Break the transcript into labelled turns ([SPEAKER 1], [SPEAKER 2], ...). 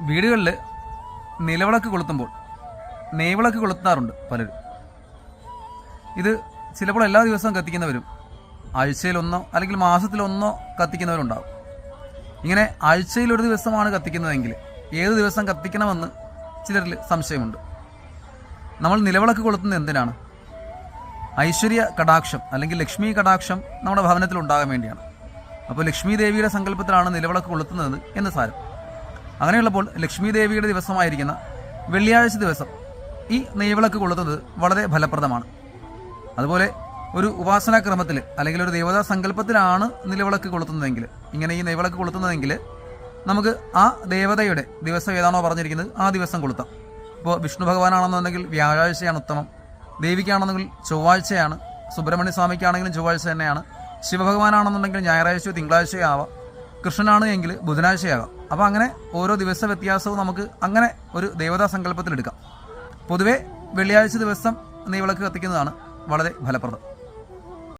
[SPEAKER 1] വീടുകളിൽ നിലവിളക്ക് കൊളുത്തുമ്പോൾ നെയ്വിളക്ക് കൊളുത്താറുണ്ട് പലരും. ഇത് ചിലപ്പോൾ എല്ലാ ദിവസവും കത്തിക്കുന്നവരും ആഴ്ചയിലൊന്നോ അല്ലെങ്കിൽ മാസത്തിലൊന്നോ കത്തിക്കുന്നവരുണ്ടാവും. ഇങ്ങനെ ആഴ്ചയിൽ ഒരു ദിവസമാണ് കത്തിക്കുന്നതെങ്കിൽ ഏത് ദിവസം കത്തിക്കണമെന്ന് ചിലരിൽ സംശയമുണ്ട്. നമ്മൾ നിലവിളക്ക് കൊളുത്തുന്നത് എന്തിനാണ്? ഐശ്വര്യ കടാക്ഷം അല്ലെങ്കിൽ ലക്ഷ്മി കടാക്ഷം നമ്മുടെ ഭവനത്തിൽ ഉണ്ടാകാൻ വേണ്ടിയാണ്. അപ്പോൾ ലക്ഷ്മി ദേവിയുടെ സങ്കല്പത്തിലാണ് നിലവിളക്ക് കൊളുത്തുന്നത് എന്ന് സാരം. അങ്ങനെയുള്ളപ്പോൾ ലക്ഷ്മി ദേവിയുടെ ദിവസമായിരിക്കുന്ന വെള്ളിയാഴ്ച ദിവസം ഈ നെയ്വിളക്ക് കൊളുത്തുന്നത് വളരെ ഫലപ്രദമാണ്. അതുപോലെ ഒരു ഉപാസനാ ക്രമത്തിൽ അല്ലെങ്കിൽ ഒരു ദേവതാ സങ്കല്പത്തിലാണ് നിലവിളക്ക് കൊളുത്തുന്നതെങ്കിൽ ഇങ്ങനെ ഈ നെയ്വിളക്ക് കൊളുത്തുന്നതെങ്കിൽ നമുക്ക് ആ ദേവതയുടെ ദിവസം ഏതാണോ പറഞ്ഞിരിക്കുന്നത് ആ ദിവസം കൊളുത്താം. ഇപ്പോൾ വിഷ്ണു ഭഗവാനാണെന്നുണ്ടെങ്കിൽ വ്യാഴാഴ്ചയാണ് ഉത്തമം. ദേവിക്കാണെന്നെങ്കിൽ ചൊവ്വാഴ്ചയാണ്. സുബ്രഹ്മണ്യ സ്വാമിക്കാണെങ്കിലും ചൊവ്വാഴ്ച തന്നെയാണ്. ശിവഭഗവാനാണെന്നുണ്ടെങ്കിൽ ഞായറാഴ്ചയോ തിങ്കളാഴ്ചയോ ആവാം. കൃഷ്ണനാണ് എങ്കിൽ ബുധനാഴ്ചയാകാം. അപ്പോൾ അങ്ങനെ ഓരോ ദിവസ വ്യത്യാസവും നമുക്ക് അങ്ങനെ ഒരു ദേവതാ സങ്കല്പത്തിൽ എടുക്കാം പൊതുവെ വെള്ളിയാഴ്ച ദിവസം നെയ്വിളക്ക് കത്തിക്കുന്നതാണ് വളരെ ഫലപ്രദം.